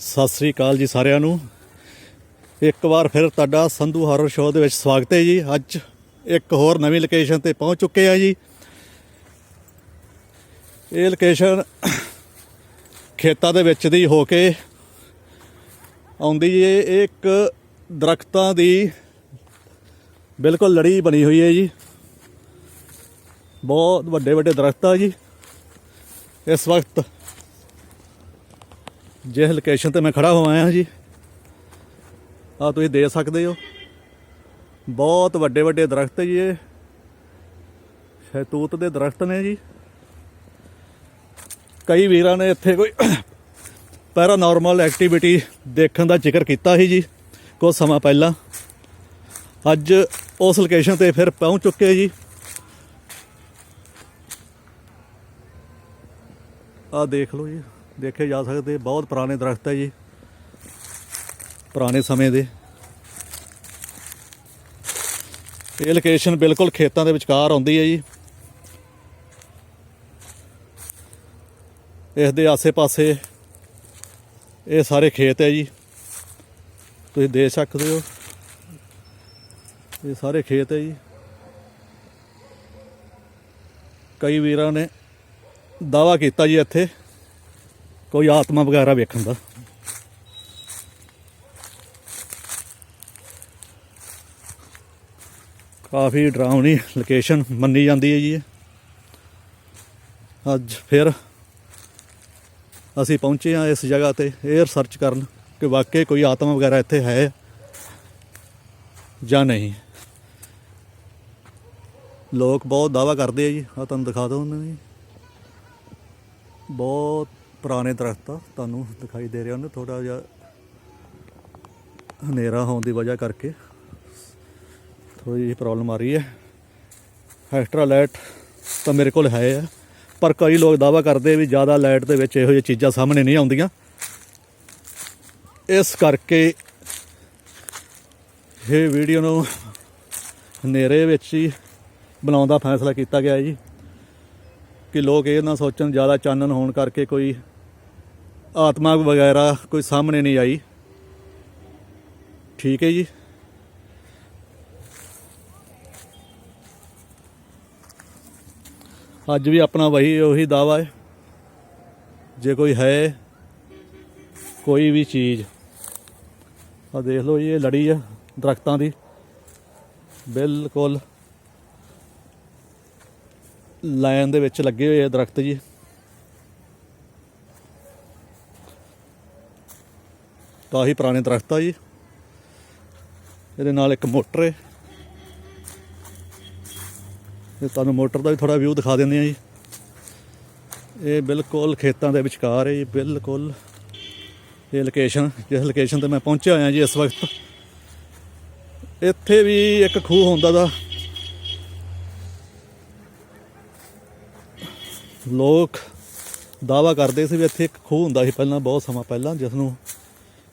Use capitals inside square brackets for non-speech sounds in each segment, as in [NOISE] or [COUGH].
ਸਤਿ ਸ੍ਰੀ ਅਕਾਲ ਜੀ ਸਾਰਿਆਂ ਨੂੰ। ਇੱਕ ਵਾਰ ਫਿਰ ਤੁਹਾਡਾ ਸੰਧੂ ਹਾਰਰ ਸ਼ੋਅ ਦੇ ਵਿੱਚ ਸਵਾਗਤ ਹੈ ਜੀ। ਅੱਜ ਇੱਕ ਹੋਰ ਨਵੀਂ ਲੋਕੇਸ਼ਨ ਤੇ ਪਹੁੰਚ ਚੁੱਕੇ ਆ ਜੀ। ਇਹ ਲੋਕੇਸ਼ਨ ਖੇਤਾਂ ਦੇ ਵਿੱਚ ਦੀ ਹੋ ਕੇ ਆਉਂਦੀ ਜੀ ਇਹ ਇੱਕ ਦਰਖਤਾਂ ਦੀ ਬਿਲਕੁਲ ਲੜੀ ਬਣੀ ਹੋਈ ਹੈ ਜੀ। ਬਹੁਤ ਵੱਡੇ ਵੱਡੇ ਦਰਖਤ ਆ ਜੀ। ਇਸ ਵਕਤ ਜਿਸ ਲੋਕੇਸ਼ਨ ਤੇ ਮੈਂ ਖੜਾ ਹੋਇਆ ਹਾਂ ਜੀ? ਆ ਤੁਸੀਂ ਦੇਖ ਸਕਦੇ ਹੋ। ਬਹੁਤ ਵੱਡੇ ਵੱਡੇ ਦਰਖਤ ਜੀ ਇਹ। ਸ਼ਹਿਤੂਤ ਦੇ ਦਰਖਤ ਨੇ ਜੀ। ਕਈ ਵੀਰਾਂ ਨੇ ਇੱਥੇ ਕੋਈ [COUGHS] ਪੈਰਾਨੋਰਮਲ ਐਕਟੀਵਿਟੀ ਦੇਖਣ ਦਾ ਜ਼ਿਕਰ ਕੀਤਾ ਸੀ ਜੀ ਕੁਝ ਸਮਾਂ ਪਹਿਲਾਂ। ਅੱਜ ਉਸ ਲੋਕੇਸ਼ਨ ਤੇ ਫਿਰ ਪਹੁੰਚ ਚੁੱਕੇ ਜੀ। ਆ ਦੇਖ ਲਓ ਜੀ। ਦੇਖੇ ਜਾ ਸਕਦੇ, ਬਹੁਤ ਪੁਰਾਣੇ ਦਰਖਤ ਹੈ ਜੀ। ਪੁਰਾਣੇ ਸਮੇਂ ਦੇ। ਇਹ ਲੋਕੇਸ਼ਨ ਬਿਲਕੁਲ ਖੇਤਾਂ ਦੇ ਵਿਚਕਾਰ ਆਉਂਦੀ ਹੈ ਜੀ। ਇਸ ਦੇ ਆਸੇ-ਪਾਸੇ ਇਹ ਸਾਰੇ ਖੇਤ ਹੈ ਜੀ। ਤੁਸੀਂ ਦੇਖ ਸਕਦੇ ਹੋ। ਇਹ ਸਾਰੇ ਖੇਤ ਹੈ ਜੀ। ਕਈ ਵੀਰਾਂ ਨੇ ਦਾਵਾ ਕੀਤਾ ਜੀ ਇੱਥੇ। ਕੋਈ ਆਤਮਾ ਵਗੈਰਾ ਵੇਖਣ ਦਾ। ਕਾਫੀ ਡਰਾਉਣੀ ਲੋਕੇਸ਼ਨ ਮੰਨੀ ਜਾਂਦੀ ਹੈ ਜੀ ਅੱਜ ਫਿਰ ਅਸੀਂ ਪਹੁੰਚੇ ਹਾਂ ਇਸ ਜਗ੍ਹਾ ਤੇ ਇਹ ਰਿਸਰਚ ਕਰਨ ਕਿ ਵਾਕਈ ਕੋਈ ਆਤਮਾ ਵਗੈਰਾ ਇੱਥੇ ਹੈ ਜਾਂ ਨਹੀਂ। ਲੋਕ ਬਹੁਤ ਦਾਵਾ ਕਰਦੇ ਆ ਜੀ। ਆ ਤੁਹਾਨੂੰ ਦਿਖਾ ਦਵਾਂ ਉਹਨਾਂ ਨੇ ਬਹੁਤ ਪੁਰਾਣੇ ਦਰਖਤ ਤੁਹਾਨੂੰ ਦਿਖਾਈ ਦੇ ਰਿਹਾ ਉਹਨੇ ਥੋੜਾ ਜਿਹਾ ਹਨੇਰਾ ਹੋਣ ਦੀ ਵਜ੍ਹਾ ਕਰਕੇ ਥੋੜੀ ਜਿਹੀ ਪ੍ਰੋਬਲਮ ਆ ਰਹੀ ਹੈ। ਐਕਸਟਰਾ ਲਾਈਟ ਤਾਂ ਮੇਰੇ ਕੋਲ ਹੈ ਪਰ ਕਈ ਲੋਕ ਦਾਵਾ ਕਰਦੇ ਵੀ ਜ਼ਿਆਦਾ ਲਾਈਟ ਦੇ ਵਿੱਚ ਇਹੋ ਜਿਹੀਆਂ ਚੀਜ਼ਾਂ ਸਾਹਮਣੇ ਨਹੀਂ ਆਉਂਦੀਆਂ। ਇਸ ਕਰਕੇ ਇਹ ਵੀਡੀਓ ਨੂੰ ਹਨੇਰੇ ਵਿੱਚ ਹੀ ਬਣਾਉਣ ਦਾ ਫੈਸਲਾ ਕੀਤਾ ਗਿਆ ਜੀ। ਕਿ ਲੋਕ ਇਹ ਨਾ ਸੋਚਣ, ਜ਼ਿਆਦਾ ਚਾਨਣ ਹੋਣ ਕਰਕੇ ਕੋਈ ਆਤਮਾ ਵਗੈਰਾ ਕੋਈ ਸਾਹਮਣੇ ਨਹੀਂ ਆਈ। ਠੀਕ ਹੈ ਜੀ। ਅੱਜ ਵੀ ਆਪਣਾ ਵਹੀ ਉਹੀ ਦਾਵਾ ਹੈ। ਜੇ ਕੋਈ ਹੈ, ਕੋਈ ਵੀ ਚੀਜ਼। ਆ ਦੇਖ ਲਓ ਜੀ, ਇਹ ਲੜੀ ਆ ਦਰਖਤਾਂ ਦੀ। ਬਿਲਕੁਲ। ਲਾਈਨ ਦੇ ਵਿੱਚ ਲੱਗੇ ਹੋਏ ਆ ਦਰਖਤ ਜੀ। ਕਾਫੀ ਪੁਰਾਣੇ ਦਰਖਤ ਆ ਜੀ। ਇਹਦੇ ਨਾਲ ਇੱਕ ਮੋਟਰ ਹੈ ਇਹ ਤੁਹਾਨੂੰ ਮੋਟਰ ਦਾ ਵੀ ਥੋੜਾ ਵਿਊ ਦਿਖਾ ਦਿੰਦੇ ਆ ਜੀ। ਇਹ ਬਿਲਕੁਲ ਖੇਤਾਂ ਦੇ ਵਿਚਕਾਰ ਹੈ ਜੀ, ਬਿਲਕੁਲ। ਇਹ ਲੋਕੇਸ਼ਨ ਜਿਸ ਲੋਕੇਸ਼ਨ ਤੇ ਮੈਂ ਪਹੁੰਚਿਆ ਹੋਇਆ ਜੀ ਇਸ ਵਕਤ। ਇੱਥੇ ਵੀ ਇੱਕ ਖੂਹ ਹੁੰਦਾ ਦਾ। ਲੋਕ ਦਾਵਾ ਕਰਦੇ ਸੀ ਵੀ ਇੱਥੇ ਇੱਕ ਖੂਹ ਹੁੰਦਾ ਸੀ ਪਹਿਲਾਂ, ਬਹੁਤ ਸਮਾਂ ਪਹਿਲਾਂ ਜਿਸ ਨੂੰ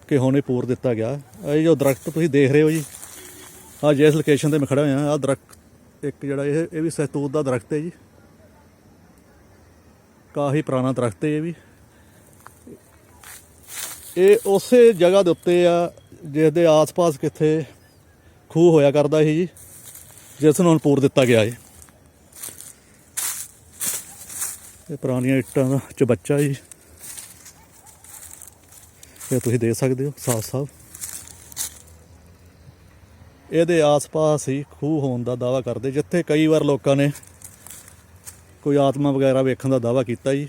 ਕਿ ਹੁਣੇ ਪੂਰ ਦਿੱਤਾ ਗਿਆ। ਇਹ ਜੋ ਦਰਖਤ ਤੁਸੀਂ ਦੇਖ ਰਹੇ ਹੋ ਜੀ ਆ ਜਿਸ ਲੋਕੇਸ਼ਨ ਤੇ ਮੈਂ ਖੜਾ ਹੋਇਆ ਆ ਦਰਖਤ ਇੱਕ ਜਿਹੜਾ ਇਹ ਇਹ ਵੀ ਸਹਿਤੂਤ ਦਾ ਦਰਖਤ ਹੈ ਜੀ। ਕਾਫੀ ਪੁਰਾਣਾ ਦਰਖਤ ਹੈ ਇਹ ਵੀ। ਇਹ ਉਸੇ ਜਗ੍ਹਾ ਦੇ ਉੱਤੇ ਆ, ਜਿਸ ਦੇ ਆਸ-ਪਾਸ ਕਿੱਥੇ ਖੂਹ ਹੋਇਆ ਕਰਦਾ ਸੀ ਜੀ, ਜਿਸ ਨੂੰ ਹੁਣ ਪੂਰ ਦਿੱਤਾ ਗਿਆ ਹੈ। ਇਹ ਪੁਰਾਣੀਆਂ ਇੱਟਾਂ ਦਾ ਚਬੱਚਾ ਜੀ। ਇਹ ਤੁਸੀਂ ਦੇਖ ਸਕਦੇ ਹੋ ਸਾਫ਼-ਸਾਫ਼ ਇਹਦੇ ਆਸ-ਪਾਸ ਹੀ ਖੂਹ ਹੋਣ ਦਾ ਦਾਵਾ ਕਰਦੇ, ਜਿੱਥੇ ਕਈ ਵਾਰ ਲੋਕਾਂ ਨੇ ਕੋਈ ਆਤਮਾ ਵਗੈਰਾ ਵੇਖਣ ਦਾ ਦਾਵਾ ਕੀਤਾ ਜੀ।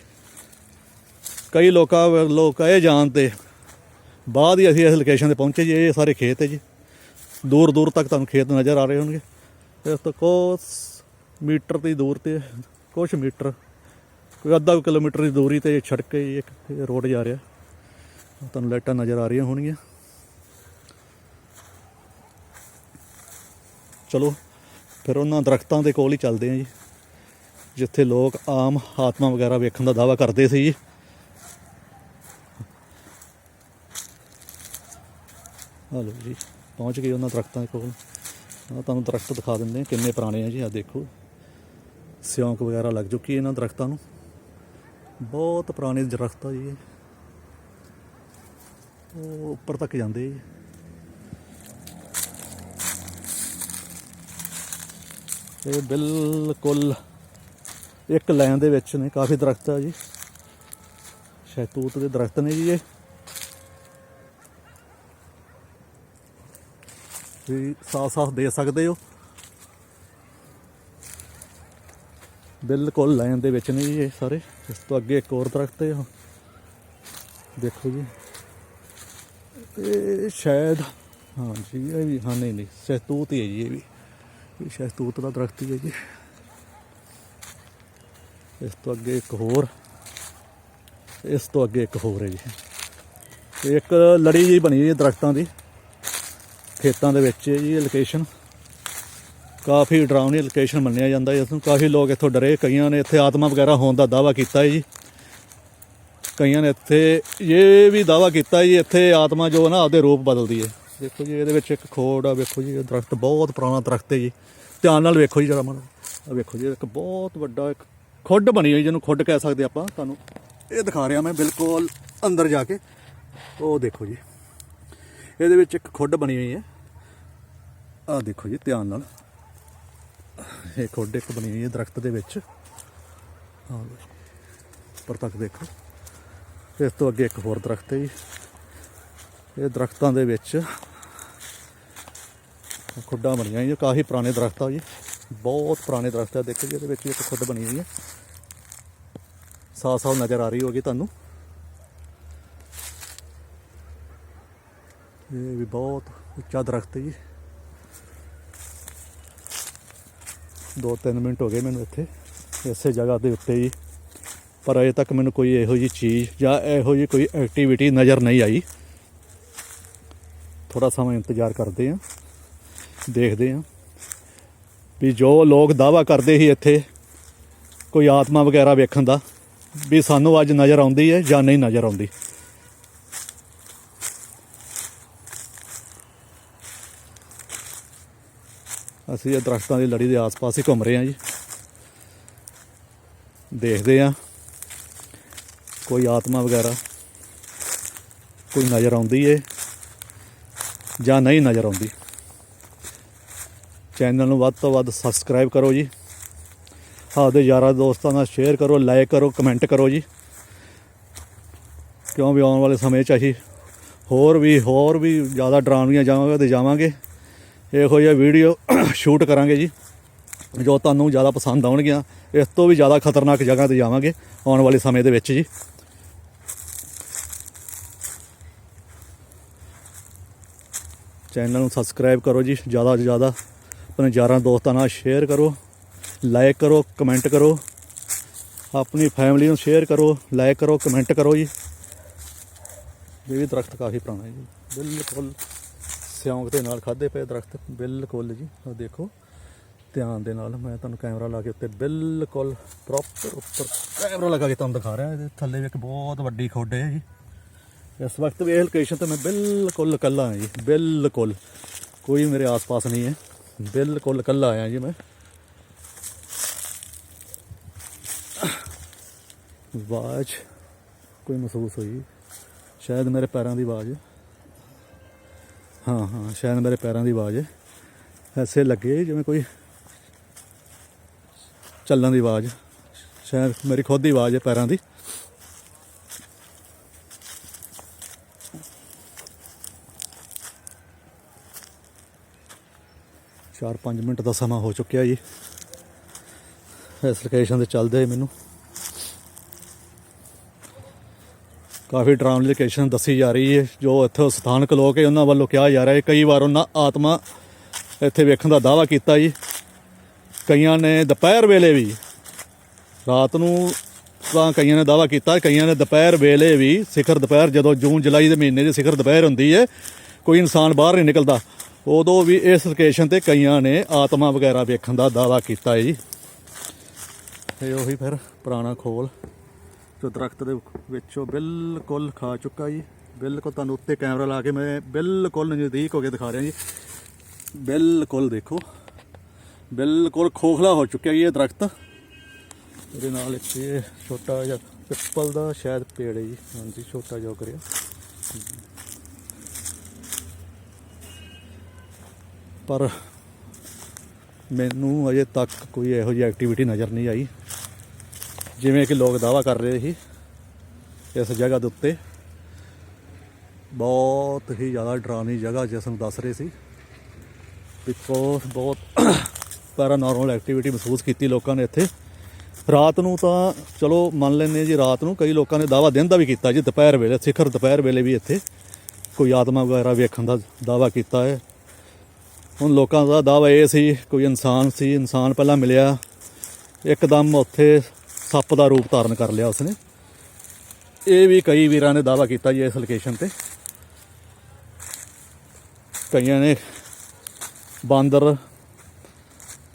ਕਈ ਲੋਕਾਂ ਲੋਕ ਇਹ ਜਾਣ 'ਤੇ ਬਾਅਦ ਹੀ ਅਸੀਂ ਇਸ ਲੋਕੇਸ਼ਨ ਤੇ ਪਹੁੰਚੇ ਜੀ, ਇਹ ਸਾਰੇ ਖੇਤ ਹੈ ਜੀ। ਦੂਰ ਦੂਰ ਤੱਕ ਤੁਹਾਨੂੰ ਖੇਤ ਨਜ਼ਰ ਆ ਰਹੇ ਹੋਣਗੇ। ਇਸ ਤੋਂ ਕੁਛ ਮੀਟਰ ਦੀ ਦੂਰ ਤੇ ਕੁਛ ਮੀਟਰ ਕੋਈ ਅੱਧਾ ਕੁ ਕਿਲੋਮੀਟਰ ਦੀ ਦੂਰੀ ਤੇ ਸੜਕ ਹੈ ਇੱਕ ਰੋਡ ਜਾ ਰਿਹਾ। ਤੁਹਾਨੂੰ ਲਾਈਟਾਂ ਨਜ਼ਰ ਆ ਰਹੀਆਂ ਹੋਣਗੀਆਂ। ਚਲੋ, ਫਿਰ ਉਹਨਾਂ ਦਰਖਤਾਂ ਦੇ ਕੋਲ ਹੀ ਚੱਲਦੇ ਆਂ ਜੀ। ਜਿੱਥੇ ਲੋਕ ਆਮ ਆਤਮਾ ਵਗੈਰਾ ਵੇਖਣ ਦਾ ਦਾਵਾ ਕਰਦੇ ਸੀ ਜੀ। ਹਲੋ ਜੀ, ਪਹੁੰਚ ਗਏ ਉਹਨਾਂ ਦਰਖਤਾਂ ਦੇ ਕੋਲ। ਆ ਤੁਹਾਨੂੰ ਦਰਖਤ ਦਿਖਾ ਦਿੰਦੇ ਆ ਕਿੰਨੇ ਪੁਰਾਣੇ ਆ ਜੀ ਆ ਦੇਖੋ। ਸਿਉਂਕ ਵਗੈਰਾ ਲੱਗ ਚੁੱਕੀ ਇਹਨਾਂ ਦਰਖਤਾਂ ਨੂੰ। ਬਹੁਤ ਪੁਰਾਣੇ ਦਰਖਤ ਆ ਜੀ। ਉਹ ਉੱਪਰ ਤੱਕ ਜਾਂਦੇ ਜੀ। ਇਹ ਬਿਲਕੁਲ ਇੱਕ ਲਾਈਨ ਦੇ ਵਿੱਚ ਨੇ, ਕਾਫੀ ਦਰਖਤ ਆ ਜੀ। ਸ਼ਹਿਤੂਤ ਦੇ ਦਰਖਤ ਨੇ ਜੀ ਇਹ। ਤੁਸੀਂ ਸਾਫ਼ ਸਾਫ਼ ਦੇ ਸਕਦੇ ਹੋ। ਬਿਲਕੁਲ ਲਾਈਨ ਦੇ ਵਿੱਚ ਨੇ ਜੀ ਇਹ ਸਾਰੇ। ਇਸ ਤੋਂ ਅੱਗੇ ਇੱਕ ਹੋਰ ਦਰਖਤ ਹੈ। ਦੇਖੋ ਜੀ। ਇਹ ਸ਼ਾਇਦ, ਹਾਂ ਜੀ, ਇਹ ਵੀ, ਹਾਂ, ਨਹੀਂ ਨਹੀਂ, ਸ਼ਹਿਤੂਤ ਹੀ ਹੈ ਜੀ ਇਹ ਵੀ। ਇਹ ਸ਼ਹਿਤੂਤ ਦਾ ਦਰਖਤ ਹੀ ਹੈ ਜੀ। ਇਸ ਤੋਂ ਅੱਗੇ ਇੱਕ ਹੋਰ। ਇਸ ਤੋਂ ਅੱਗੇ ਇੱਕ ਹੋਰ ਹੈ ਜੀ। ਇੱਕ ਲੜੀ ਜੀ ਬਣੀ ਹੋਈ ਹੈ ਦਰਖਤਾਂ ਦੀ। ਖੇਤਾਂ ਦੇ ਵਿੱਚ ਜੀ ਲੋਕੇਸ਼ਨ ਕਾਫੀ ਡਰਾਉਣੀ ਲੋਕੇਸ਼ਨ ਮੰਨਿਆ ਜਾਂਦਾ ਹੈ ਇਸ ਨੂੰ ਕਾਫੀ ਲੋਕ ਇੱਥੋਂ ਡਰੇ, ਕਈਆਂ ਨੇ ਇੱਥੇ ਆਤਮਾ ਵਗੈਰਾ ਹੋਣ ਦਾ ਦਾਵਾ ਕੀਤਾ ਹੈ ਜੀ। ਕਈਆਂ ਨੇ ਇੱਥੇ ਇਹ ਵੀ ਦਾਵਾ ਕੀਤਾ ਜੀ, ਇੱਥੇ ਆਤਮਾ ਜੋ ਨਾ ਆਪਦੇ ਰੂਪ ਬਦਲਦੀ ਹੈ। ਦੇਖੋ ਜੀ, ਇਹਦੇ ਵਿੱਚ ਇੱਕ ਖੋੜ ਆ, ਵੇਖੋ ਜੀ, ਇਹ ਦਰਖਤ ਬਹੁਤ ਪੁਰਾਣਾ ਦਰਖਤ ਹੈ ਜੀ। ਧਿਆਨ ਨਾਲ ਵੇਖੋ ਜੀ ਜਰਾ ਮਨ ਆ ਵੇਖੋ ਜੀ ਇੱਕ ਬਹੁਤ ਵੱਡਾ ਇੱਕ ਖੁੱਡ ਬਣੀ ਹੋਈ, ਜਿਹਨੂੰ ਖੁੱਡ ਕਹਿ ਸਕਦੇ ਆਪਾਂ ਤੁਹਾਨੂੰ। ਇਹ ਦਿਖਾ ਰਿਹਾ ਮੈਂ ਬਿਲਕੁਲ ਅੰਦਰ ਜਾ ਕੇ। ਉਹ ਦੇਖੋ ਜੀ, ਇਹਦੇ ਵਿੱਚ ਇੱਕ ਖੁੱਡ ਬਣੀ ਹੋਈ ਹੈ। ਆ ਦੇਖੋ ਜੀ, ਧਿਆਨ ਨਾਲ। ਇਹ ਖੁੱਡ ਇੱਕ ਬਣੀ ਹੋਈ ਹੈ ਦਰਖਤ ਦੇ ਵਿੱਚ। ਹਾਂ ਉੱਪਰ ਤੱਕ ਦੇਖੋ। ਇਸ ਤੋਂ ਅੱਗੇ ਇੱਕ ਹੋਰ ਦਰਖਤ ਹੈ ਜੀ। ਇਹ ਦਰਖਤਾਂ ਦੇ ਵਿੱਚ ਖੁੱਡਾਂ ਬਣੀਆਂ ਜੀ ਕਾਫੀ ਪੁਰਾਣੇ ਦਰਖਤ ਆ ਜੀ। ਬਹੁਤ ਪੁਰਾਣੇ ਦਰਖਤ ਆ, ਦੇਖੋ ਜੀ, ਇਹਦੇ ਵਿੱਚ ਵੀ ਇੱਕ ਖੁੱਡ ਬਣੀ ਹੋਈ ਹੈ। ਸਾਫ਼ ਸਾਫ਼ ਨਜ਼ਰ ਆ ਰਹੀ ਹੋਗੀ ਤੁਹਾਨੂੰ। ਇਹ ਵੀ ਬਹੁਤ ਉੱਚਾ ਦਰਖਤ ਹੈ ਜੀ। ਦੋ ਤਿੰਨ ਮਿੰਟ ਹੋ ਗਏ ਮੈਨੂੰ ਇੱਥੇ, ਇਸੇ ਜਗ੍ਹਾ ਦੇ ਉੱਤੇ ਹੀ। ਪਰ ਅਜੇ ਤੱਕ ਮੈਨੂੰ ਕੋਈ ਇਹੋ ਜਿਹੀ ਚੀਜ਼ ਜਾਂ ਇਹੋ ਜਿਹੀ ਕੋਈ ਐਕਟੀਵਿਟੀ ਨਜ਼ਰ ਨਹੀਂ ਆਈ। ਥੋੜਾ ਸਮਾਂ ਇੰਤਜ਼ਾਰ ਕਰਦੇ ਹਾਂ, ਦੇਖਦੇ ਹਾਂ ਵੀ ਜੋ ਲੋਕ ਦਾਵਾ ਕਰਦੇ ਸੀ ਇੱਥੇ, ਕੋਈ ਆਤਮਾ ਵਗੈਰਾ ਵੇਖਣ ਦਾ, ਵੀ ਸਾਨੂੰ ਅੱਜ ਨਜ਼ਰ ਆਉਂਦੀ ਹੈ ਜਾਂ ਨਹੀਂ ਨਜ਼ਰ ਆਉਂਦੀ। ਅਸੀਂ ਇਹ ਦਰਖਤਾਂ ਦੀ ਲੜੀ ਦੇ ਆਸ-ਪਾਸ ਹੀ ਘੁੰਮ ਰਹੇ ਹਾਂ ਜੀ। ਦੇਖਦੇ ਹਾਂ। ਕੋਈ ਆਤਮਾ ਵਗੈਰਾ, ਕੋਈ ਨਜ਼ਰ ਆਉਂਦੀ ਏ ਜਾਂ ਨਹੀਂ ਨਜ਼ਰ ਆਉਂਦੀ। ਚੈਨਲ ਨੂੰ ਵੱਧ ਤੋਂ ਵੱਧ ਸਬਸਕ੍ਰਾਈਬ ਕਰੋ ਜੀ। ਆਪਦੇ ਯਾਰਾਂ ਦੋਸਤਾਂ ਨਾਲ ਸ਼ੇਅਰ ਕਰੋ ਲਾਈਕ ਕਰੋ ਕਮੈਂਟ ਕਰੋ ਜੀ। ਕਿਉਂ ਵੀ ਆਉਣ ਵਾਲੇ ਸਮੇਂ 'ਚ ਅਸੀਂ ਹੋਰ ਵੀ ਹੋਰ ਵੀ ਜ਼ਿਆਦਾ ਡਰਾਵਣੀਆਂ ਜਾਵਾਂਗੇ ਤੇ ਜਾਵਾਂਗੇ। ਇਹੋ ਜਿਹਾ ਵੀਡੀਓ ਸ਼ੂਟ ਕਰਾਂਗੇ ਜੀ, ਜੋ ਤੁਹਾਨੂੰ ਜ਼ਿਆਦਾ ਪਸੰਦ ਆਉਣਗੀਆਂ। ਇਸ ਤੋਂ ਵੀ ਜ਼ਿਆਦਾ ਖਤਰਨਾਕ ਜਗ੍ਹਾ ਤੇ ਜਾਵਾਂਗੇ ਆਉਣ ਵਾਲੇ ਸਮੇਂ ਦੇ ਵਿੱਚ ਜੀ। ਚੈਨਲ ਨੂੰ ਸਬਸਕ੍ਰਾਈਬ ਕਰੋ ਜੀ, ਜ਼ਿਆਦਾ ਤੋਂ ਜ਼ਿਆਦਾ ਆਪਣੇ ਯਾਰਾਂ ਦੋਸਤਾਂ ਨਾਲ ਸ਼ੇਅਰ ਕਰੋ ਲਾਈਕ ਕਰੋ ਕਮੈਂਟ ਕਰੋ। ਆਪਣੀ ਫੈਮਿਲੀ ਨੂੰ ਸ਼ੇਅਰ ਕਰੋ ਲਾਈਕ ਕਰੋ ਕਮੈਂਟ ਕਰੋ ਜੀ। ਇਹ ਵੀ ਦਰਖਤ ਕਾਫੀ ਪੁਰਾਣਾ ਹੈ ਜੀ। ਬਿਲਕੁਲ। ਸਿਉਂਕ ਦੇ ਨਾਲ ਖਾਦੇ ਪਏ ਦਰਖਤ, ਬਿਲਕੁਲ ਜੀ। ਉਹ ਦੇਖੋ, ਧਿਆਨ ਦੇ ਨਾਲ ਮੈਂ ਤੁਹਾਨੂੰ ਕੈਮਰਾ ਲਾ ਕੇ ਉੱਤੇ ਬਿਲਕੁਲ ਪ੍ਰੋਪਰ ਉੱਪਰ ਕੈਮਰਾ ਲਗਾ ਕੇ ਤੁਹਾਨੂੰ ਦਿਖਾ ਰਿਹਾ। ਇਹਦੇ ਥੱਲੇ ਵੀ ਇੱਕ ਬਹੁਤ ਵੱਡੀ ਖੋਡ ਹੈ ਜੀ। ਇਸ ਵਕਤ ਵੀ ਇਹ ਲੋਕੇਸ਼ਨ ਤੇ ਮੈਂ ਬਿਲਕੁਲ ਇਕੱਲਾ ਹਾਂ ਜੀ। ਬਿਲਕੁਲ। ਕੋਈ ਮੇਰੇ ਆਸ-ਪਾਸ ਨਹੀਂ ਹੈ। ਬਿਲਕੁਲ ਇਕੱਲਾ ਆਇਆ ਜੀ ਮੈਂ। ਆਵਾਜ਼ ਕੋਈ ਮਹਿਸੂਸ ਹੋਈ? ਸ਼ਾਇਦ ਮੇਰੇ ਪੈਰਾਂ ਦੀ ਆਵਾਜ਼ ਹਾਂ ਹਾਂ, ਸ਼ਾਇਦ ਮੇਰੇ ਪੈਰਾਂ ਦੀ ਆਵਾਜ਼ ਹੈ ਐਸੇ ਲੱਗੇ ਜਿਵੇਂ ਕੋਈ ਚੱਲਣ ਦੀ ਆਵਾਜ਼। ਸ਼ਾਇਦ ਮੇਰੀ ਖੁਦ ਦੀ ਆਵਾਜ਼ ਹੈ ਪੈਰਾਂ ਦੀ। ਚਾਰ ਪੰਜ ਮਿੰਟ ਦਾ ਸਮਾਂ ਹੋ ਚੁੱਕਿਆ ਜੀ। ਇਸ ਲੋਕੇਸ਼ਨ ਤੇ ਚੱਲਦੇ ਮੈਨੂੰ। ਕਾਫੀ ਡਰਾਉਣੀ ਲੋਕੇਸ਼ਨ ਦੱਸੀ ਜਾ ਰਹੀ ਹੈ, ਜੋ ਇੱਥੇ ਸਥਾਨਕ ਲੋਕ ਹੈ, ਉਹਨਾਂ ਵੱਲੋਂ ਕਿਹਾ ਜਾ ਰਿਹਾ ਹੈ, ਕਈ ਵਾਰ ਉਹਨਾਂ ਆਤਮਾ ਇੱਥੇ ਵੇਖਣ ਦਾ ਦਾਵਾ ਕੀਤਾ ਜੀ। ਕਈਆਂ ਨੇ ਦੁਪਹਿਰ ਵੇਲੇ ਵੀ, ਰਾਤ ਨੂੰ ਤਾਂ ਕਈਆਂ ਨੇ ਦਾਵਾ ਕੀਤਾ, ਕਈਆਂ ਨੇ ਦੁਪਹਿਰ ਵੇਲੇ ਵੀ, ਸਿਖਰ ਦੁਪਹਿਰ ਜਦੋਂ ਜੂਨ, ਜੁਲਾਈ ਦੇ ਮਹੀਨੇ ਦੀ ਸਿਖਰ ਦੁਪਹਿਰ ਹੁੰਦੀ ਹੈ, ਕੋਈ ਇਨਸਾਨ ਬਾਹਰ ਨਹੀਂ ਨਿਕਲਦਾ, ਉਦੋਂ ਵੀ ਇਸ ਲੋਕੇਸ਼ਨ ਤੇ ਕਈਆਂ ਨੇ ਆਤਮਾ ਵਗੈਰਾ ਵੇਖਣ ਦਾ ਦਾਵਾ ਕੀਤਾ ਜੀ। ਇਹ ਉਹੀ ਫਿਰ ਪੁਰਾਣਾ ਖੋਲ। ਜੋ ਦਰਖਤ ਦੇ ਵਿੱਚੋਂ ਬਿਲਕੁਲ ਖਾ ਚੁੱਕਾ ਜੀ। ਬਿਲਕੁਲ ਤੁਹਾਨੂੰ ਉੱਤੇ ਕੈਮਰਾ ਲਾ ਕੇ ਮੈਂ ਬਿਲਕੁਲ ਨਜ਼ਦੀਕ ਹੋ ਕੇ ਦਿਖਾ ਰਿਹਾ ਜੀ। ਬਿਲਕੁਲ ਦੇਖੋ। ਬਿਲਕੁਲ ਖੋਖਲਾ ਹੋ ਚੁੱਕਿਆ ਜੀ ਇਹ ਦਰਖਤ। ਇਹਦੇ ਨਾਲ ਇੱਥੇ ਛੋਟਾ ਜਿਹਾ ਪਿੱਪਲ ਦਾ ਸ਼ਾਇਦ ਪੇੜ ਹੈ ਜੀ। ਹਾਂਜੀ, ਛੋਟਾ ਜਿਹਾ ਕਰਿਆ ਪਰ ਮੈਨੂੰ ਅਜੇ ਤੱਕ ਕੋਈ ਇਹੋ ਜਿਹੀ ਐਕਟੀਵਿਟੀ ਨਜ਼ਰ ਨਹੀਂ ਆਈ। ਜਿਵੇਂ ਕਿ ਲੋਕ ਦਾਵਾ ਕਰ ਰਹੇ ਸੀ ਇਸ ਜਗ੍ਹਾ ਦੇ ਉੱਤੇ। ਬਹੁਤ ਹੀ ਜ਼ਿਆਦਾ ਡਰਾਵਨੀ ਜਗ੍ਹਾ ਜਿਸ ਨੂੰ ਦੱਸ ਰਹੇ ਸੀ। ਬਿਕੋਜ਼ ਬਹੁਤ ਪੈਰਾਨੋਰਮਲ ਐਕਟੀਵਿਟੀ ਮਹਿਸੂਸ ਕੀਤੀ ਲੋਕਾਂ ਨੇ ਇੱਥੇ। ਰਾਤ ਨੂੰ ਤਾਂ ਚਲੋ ਮੰਨ ਲੈਂਦੇ ਜੀ, ਰਾਤ ਨੂੰ ਕਈ ਲੋਕਾਂ ਨੇ ਦਾਵਾ ਦਿਨ ਦਾ ਵੀ ਕੀਤਾ ਜੀ, ਦੁਪਹਿਰ ਵੇਲੇ, ਸਿਖਰ ਦੁਪਹਿਰ ਵੇਲੇ ਵੀ ਇੱਥੇ ਕੋਈ ਆਤਮਾ ਵਗੈਰਾ ਵੇਖਣ ਦਾ ਦਾਵਾ ਕੀਤਾ ਹੈ। ਹੁਣ ਲੋਕਾਂ ਦਾ ਦਾਵਾ ਇਹ ਸੀ, ਕੋਈ ਇਨਸਾਨ ਸੀ, ਇਨਸਾਨ ਪਹਿਲਾਂ ਮਿਲਿਆ, ਇੱਕਦਮ ਉੱਥੇ ਸੱਪ ਦਾ ਰੂਪ ਧਾਰਨ ਕਰ ਲਿਆ ਉਸਨੇ। ਇਹ ਵੀ ਕਈ ਵੀਰਾਂ ਨੇ ਦਾਵਾ ਕੀਤਾ ਜੀ ਇਸ ਲੋਕੇਸ਼ਨ ਤੇ। ਕਈਆਂ ਨੇ ਬਾਂਦਰ,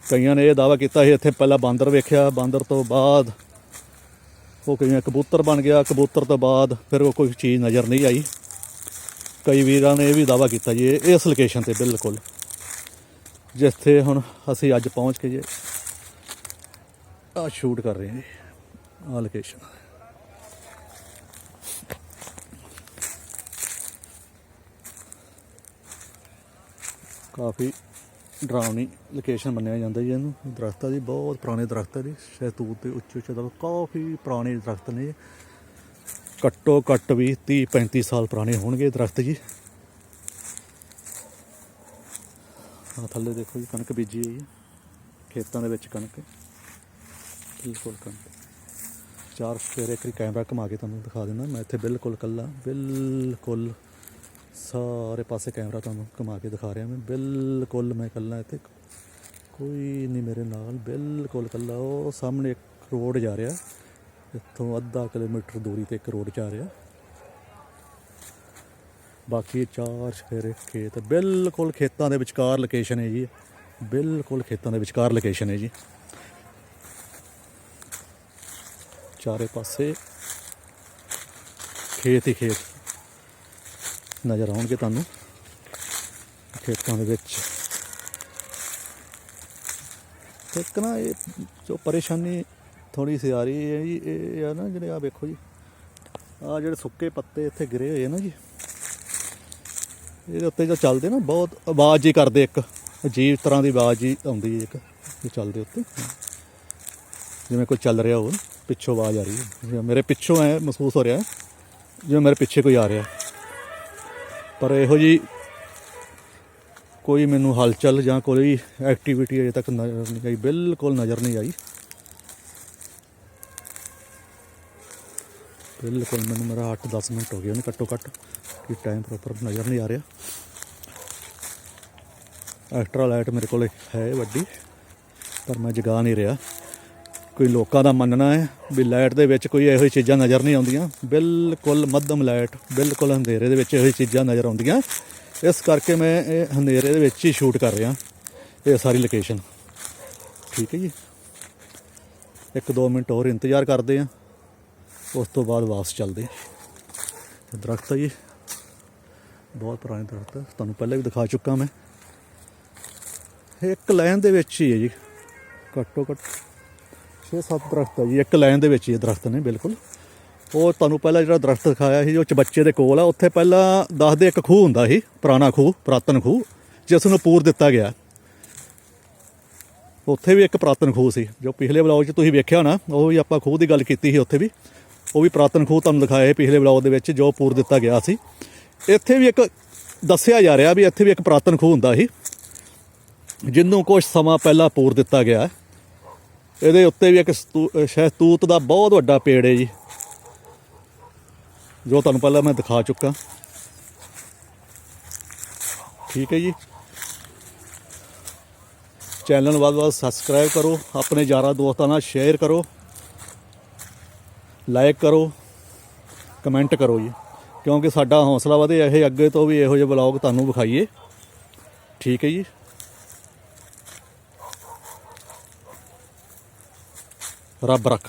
ਕਈਆਂ ਨੇ ਇਹ ਦਾਵਾ ਕੀਤਾ ਸੀ ਇੱਥੇ ਪਹਿਲਾਂ ਬਾਂਦਰ ਵੇਖਿਆ, ਬਾਂਦਰ ਤੋਂ ਬਾਅਦ ਉਹ ਕਈਆਂ ਕਬੂਤਰ ਬਣ ਗਿਆ, ਕਬੂਤਰ ਤੋਂ ਬਾਅਦ ਫਿਰ ਉਹ ਕੋਈ ਚੀਜ਼ ਨਜ਼ਰ ਨਹੀਂ ਆਈ। ਕਈ ਵੀਰਾਂ ਨੇ ਇਹ ਵੀ ਦਾਵਾ ਕੀਤਾ ਜੀ ਇਸ ਲੋਕੇਸ਼ਨ ਤੇ ਬਿਲਕੁਲ। ਜਿੱਥੇ ਹੁਣ ਅਸੀਂ ਅੱਜ ਪਹੁੰਚ ਕੇ ਜੇ ਆ ਸ਼ੂਟ ਕਰ ਰਹੇ ਹਾਂ ਜੀ। ਆ। ਲੋਕੇਸ਼ਨ ਕਾਫੀ ਡਰਾਉਣੀ ਲੋਕੇਸ਼ਨ ਮੰਨਿਆ ਜਾਂਦਾ ਜੀ ਇਹਨੂੰ। ਦਰਖਤਾਂ ਦੀ ਬਹੁਤ ਪੁਰਾਣੇ ਦਰਖਤ ਹੈ ਜੀ ਸ਼ਹਿਤੂਤ ਦੇ ਉੱਚੇ ਉੱਚੇ ਦਰਖਤ, ਕਾਫੀ ਪੁਰਾਣੇ ਦਰਖਤ ਨੇ। ਘੱਟੋ ਘੱਟ ਵੀ 30 35 ਸਾਲ ਪੁਰਾਣੇ ਹੋਣਗੇ ਇਹ ਦਰਖਤ ਜੀ। ਆ ਥੱਲੇ ਦੇਖੋ ਜੀ ਕਣਕ ਬੀਜੀ ਹੋਈ ਹੈ, ਖੇਤਾਂ ਦੇ ਵਿੱਚ ਕਣਕ। ਬਿਲਕੁਲ ਕਣਕ। ਚਾਰ ਸਵੇਰੇ ਇੱਕ ਕੈਮਰਾ ਘੁਮਾ ਕੇ ਤੁਹਾਨੂੰ ਦਿਖਾ ਦਿੰਦਾ। ਮੈਂ ਇੱਥੇ ਬਿਲਕੁਲ ਕੱਲਾ ਬਿਲਕੁਲ ਸਾਰੇ ਪਾਸੇ ਕੈਮਰਾ ਤੁਹਾਨੂੰ ਘੁਮਾ ਕੇ ਦਿਖਾ ਰਿਹਾ ਮੈਂ। ਬਿਲਕੁਲ ਮੈਂ ਕੱਲਾ ਇੱਥੇ। ਕੋਈ ਨਹੀਂ ਮੇਰੇ ਨਾਲ, ਬਿਲਕੁਲ ਕੱਲਾ ਉਹ ਸਾਹਮਣੇ ਇੱਕ ਰੋਡ ਜਾ ਰਿਹਾ। ਇੱਥੋਂ ਅੱਧਾ ਕਿਲੋਮੀਟਰ ਦੂਰੀ ਤੇ ਇੱਕ ਰੋਡ ਜਾ ਰਿਹਾ। ਬਾਕੀ ਚਾਰ ਸ਼ੇਰੇ ਖੇਤ। ਬਿਲਕੁਲ ਖੇਤਾਂ ਦੇ ਵਿਚਕਾਰ ਲੋਕੇਸ਼ਨ ਹੈ ਜੀ। ਬਿਲਕੁਲ ਖੇਤਾਂ ਦੇ ਵਿਚਕਾਰ ਲੋਕੇਸ਼ਨ ਹੈ ਜੀ। ਚਾਰੇ ਪਾਸੇ ਖੇਤ ਹੀ ਖੇਤ ਨਜ਼ਰ ਆਉਣਗੇ ਤੁਹਾਨੂੰ। ਖੇਤਾਂ ਦੇ ਵਿੱਚ ਇੱਕ ਨਾ ਇਹ ਜੋ ਪਰੇਸ਼ਾਨੀ ਥੋੜੀ ਸੀ ਆ ਰਹੀ ਹੈ ਜੀ, ਇਹ ਆ ਨਾ ਜਿਹੜੇ ਆ ਵੇਖੋ ਜੀ ਆ ਜਿਹੜੇ ਸੁੱਕੇ ਪੱਤੇ ਇੱਥੇ ਗਿਰੇ ਹੋਏ ਨਾ ਜੀ, ਇਹਦੇ ਉੱਤੇ ਜੋ ਚੱਲਦੇ ਨਾ ਬਹੁਤ ਆਵਾਜ਼ ਹੀ ਕਰਦੇ ਇੱਕ, ਅਜੀਬ ਤਰ੍ਹਾਂ ਦੀ ਆਵਾਜ਼ ਹੀ ਆਉਂਦੀ ਹੈ ਇੱਕ ਇਹ ਚੱਲਦੇ ਉੱਤੇ। ਜਿਵੇਂ ਕੋਈ ਚੱਲ ਰਿਹਾ ਹੋਵੇ ਪਿੱਛੋਂ ਆਵਾਜ਼ ਆ ਰਹੀ ਹੈ ਜਿਵੇਂ ਮੇਰੇ ਪਿੱਛੋਂ ਐ ਮਹਿਸੂਸ ਹੋ ਰਿਹਾ ਜਿਵੇਂ ਮੇਰੇ ਪਿੱਛੇ ਕੋਈ ਆ ਰਿਹਾ ਪਰ ਇਹੋ ਜੀ ਕੋਈ ਮੈਨੂੰ ਹਲਚਲ ਜਾਂ ਕੋਈ ਐਕਟੀਵਿਟੀ ਅਜੇ ਤੱਕ ਨਜ਼ਰ ਨਹੀਂ ਆਈ ਬਿਲਕੁਲ ਨਜ਼ਰ ਨਹੀਂ ਆਈ ਬਿਲਕੁਲ ਮੈਨੂੰ ਮੇਰਾ 8-10 ਮਿੰਟ ਹੋ ਗਏ ਉਹਨੇ ਘੱਟੋ ਘੱਟ ਕਿ ਟਾਈਮ ਪ੍ਰੋਪਰ ਨਜ਼ਰ ਨਹੀਂ ਆ ਰਿਹਾ ਐਕਸਟਰਾ ਲਾਈਟ ਮੇਰੇ ਕੋਲ ਹੈ ਵੱਡੀ ਪਰ ਮੈਂ ਜਗਾ ਨਹੀਂ ਰਿਹਾ ਕੋਈ ਲੋਕਾਂ ਦਾ ਮੰਨਣਾ ਹੈ ਵੀ ਲਾਈਟ ਦੇ ਵਿੱਚ ਕੋਈ ਇਹੋ ਜਿਹੀ ਚੀਜ਼ਾਂ ਨਜ਼ਰ ਨਹੀਂ ਆਉਂਦੀਆਂ। ਬਿਲਕੁਲ ਮੱਧਮ ਲਾਈਟ, ਬਿਲਕੁਲ ਹਨੇਰੇ ਦੇ ਵਿੱਚ ਇਹੋ ਜਿਹੀ ਚੀਜ਼ਾਂ ਨਜ਼ਰ ਆਉਂਦੀਆਂ। ਇਸ ਕਰਕੇ ਮੈਂ ਇਹ ਹਨੇਰੇ ਦੇ ਵਿੱਚ ਹੀ ਸ਼ੂਟ ਕਰ ਰਿਹਾ। ਇਹ ਸਾਰੀ ਲੋਕੇਸ਼ਨ ਠੀਕ ਹੈ ਜੀ। ਇੱਕ ਦੋ ਮਿੰਟ ਹੋਰ ਇੰਤਜ਼ਾਰ ਕਰਦੇ ਆ ਉਸ ਤੋਂ ਬਾਅਦ ਵਾਪਸ ਚੱਲਦੇ ਹਾਂ। ਦਰਖਤ ਹੈ ਜੀ। ਬਹੁਤ ਪੁਰਾਣੇ ਦਰਖਤ ਤੁਹਾਨੂੰ ਪਹਿਲਾਂ ਵੀ ਦਿਖਾ ਚੁੱਕਾ ਮੈਂ। ਇਹ ਇੱਕ ਲਾਈਨ ਦੇ ਵਿੱਚ ਹੀ ਹੈ ਜੀ। ਘੱਟੋ ਘੱਟ 6-7 ਦਰਖਤ ਹੈ ਜੀ, ਇੱਕ ਲਾਈਨ ਦੇ ਵਿੱਚ ਹੀ ਇਹ ਦਰਖਤ ਨੇ, ਬਿਲਕੁਲ। ਉਹ ਤੁਹਾਨੂੰ ਪਹਿਲਾਂ ਜਿਹੜਾ ਦਰਖਤ ਦਿਖਾਇਆ ਸੀ ਜੋ ਚਬੱਚੇ ਦੇ ਕੋਲ ਆ। ਉੱਥੇ ਪਹਿਲਾਂ ਦੱਸਦੇ ਇੱਕ ਖੂਹ ਹੁੰਦਾ ਸੀ, ਪੁਰਾਣਾ ਖੂਹ, ਪੁਰਾਤਨ ਖੂਹ, ਜਿਸ ਨੂੰ ਪੂਰ ਦਿੱਤਾ ਗਿਆ। ਉੱਥੇ ਵੀ ਇੱਕ ਪੁਰਾਤਨ ਖੂਹ ਸੀ, ਜੋ ਪਿਛਲੇ ਵਲੌਗ 'ਚ ਤੁਸੀਂ ਵੇਖਿਆ ਨਾ ਉਹ ਵੀ ਆਪਾਂ ਖੂਹ ਦੀ ਗੱਲ ਕੀਤੀ ਸੀ ਉੱਥੇ ਵੀ। ਉਹ ਵੀ ਪੁਰਾਤਨ ਖੂਹ ਤੁਹਾਨੂੰ ਦਿਖਾਇਆ ਪਿਛਲੇ ਵਲੌਗ ਦੇ ਵਿੱਚ, ਜੋ ਪੂਰ ਦਿੱਤਾ ਗਿਆ ਸੀ। ਇੱਥੇ ਵੀ ਇੱਕ ਦੱਸਿਆ ਜਾ ਰਿਹਾ ਵੀ ਇੱਥੇ ਵੀ ਇੱਕ ਪੁਰਾਤਨ ਖੂਹ ਹੁੰਦਾ ਸੀ ਜਿਹਨੂੰ ਕੁਝ ਸਮਾਂ ਪਹਿਲਾਂ ਪੂਰ ਦਿੱਤਾ ਗਿਆ। ਇਹਦੇ ਉੱਤੇ ਵੀ ਇੱਕ ਸਤੂ- ਸ਼ਹਿਤੂਤ ਦਾ ਬਹੁਤ ਵੱਡਾ ਪੇੜ ਹੈ ਜੀ। ਜੋ ਤੁਹਾਨੂੰ ਪਹਿਲਾਂ ਮੈਂ ਦਿਖਾ ਚੁੱਕਾ। ਠੀਕ ਹੈ ਜੀ। ਚੈਨਲ ਨੂੰ ਵੱਧ ਵੱਧ ਸਬਸਕ੍ਰਾਈਬ ਕਰੋ, ਆਪਣੇ ਯਾਰਾਂ ਦੋਸਤਾਂ ਨਾਲ ਸ਼ੇਅਰ ਕਰੋ, ਲਾਈਕ ਕਰੋ, ਕਮੈਂਟ ਕਰੋ ਜੀ। ਕਿਉਂਕਿ ਸਾਡਾ ਹੌਸਲਾ ਵਧੇ, ਇਹ ਅੱਗੇ ਤੋਂ ਵੀ ਇਹੋ ਜਿਹੇ ਬਲੌਗ ਤੁਹਾਨੂੰ ਵਿਖਾਈਏ। ਠੀਕ ਹੈ ਜੀ। рабрак.